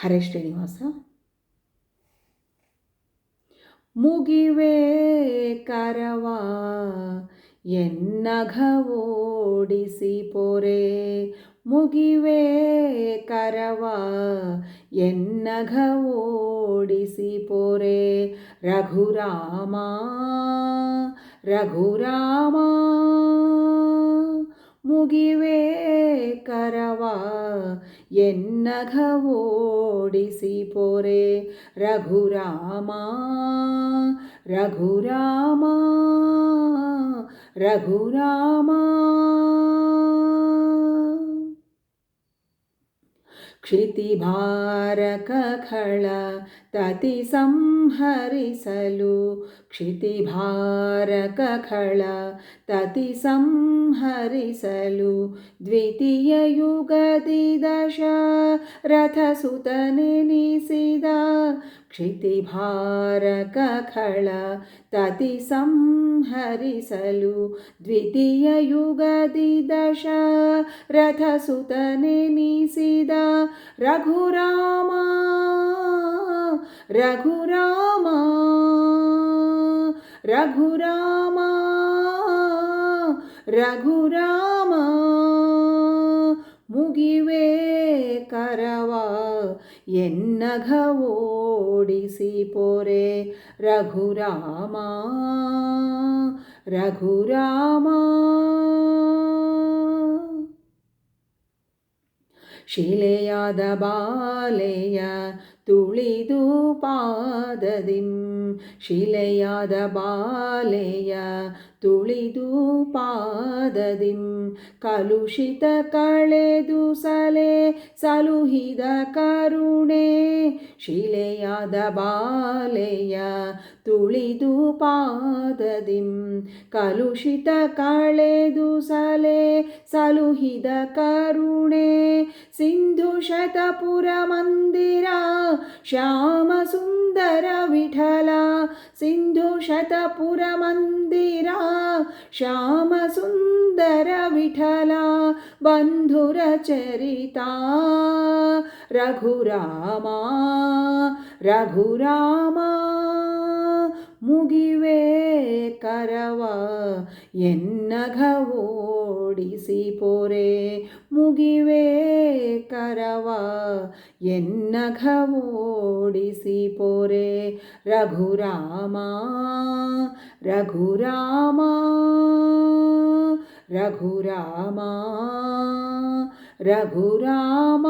ಹರೇ ಶ್ರೀನಿವಾಸ. ಮುಗಿವೆ ಕರವ ಎನ್ನಘವೋಡಿಸಿ ಪೊರೆ. ಮುಗಿವೆ ಕರವ ಎನ್ನಘವೋಡಿಸಿ ಪೊರೆ. ರಘುರಾಮ ರಘುರಾಮ. ಮುಗಿವೆ ಕರವ ಎನ್ನಘವೋಡಿಸಿ ಪೊರೆ. ರಘುರಾಮ ರಘುರಾಮ ರಘುರಾಮ. क्षितिभारकखळ तति संहरिसलु क्षितिभारकखळ तति संहरिसलु द्वितीययुगदि दश रथसुतनेनिसिद क्षितिभारकखळ तति संहरिसलु द्वितीययुगदि दश रथसुतनेनिसिद ರಘುರಾಮ ರಘುರಾಮ ರಘುರಾಮ ರಘುರಾಮ ಮುಗಿವೆ ಕರವ ಎನ್ನಘವೋಡಿಸಿ ಪೋರೆ ರಘುರಾಮ ರಘುರಾಮ. ಶಿಲೆಯಾದ ಬಾಲೆಯ ತುಳಿದು ಪಾದದಿಂ, ಶಿಲೆಯಾದ ಬಾಲೆಯ ತುಳಿದು ಪಾದದಿಂ, ಕಲುಷಿತ ಕಳೆದು ಸಲೆ ಸಲುಹಿದ ಕರುಣೆ. ಶಿಲೆಯಾದ ಬಾಲೆಯ ತುಳಿದು ಪಾದದಿಂ ಕಲುಷಿತ ಕಳೆದು ಸಲೆ ಸಲುಹಿದ ಕರುಣೆ ಸಿಂಧು ಶತಪುರ ಮಂದಿರ ಶ್ಯಾಮ ಸುಂದರ ವಿಠಲ सिन्धुशतपुरमन्दिरा श्यामसुन्दरविठला बन्धुरचरिता। रघुरामा रघुरामा मुगिवे। ಕರವ ಎನ್ನಘವೋಡಿಸಿ ಪೊರೆ ಮುಗಿವೆ ಕರವ ಎನ್ನಘವೋಡಿಸಿ ಪೊರೆ. ರಘುರಾಮ ರಘುರಾಮ ರಘುರಾಮ ರಘುರಾಮ.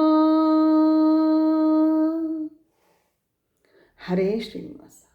ಹರೇ ಶ್ರೀನಿವಾಸ.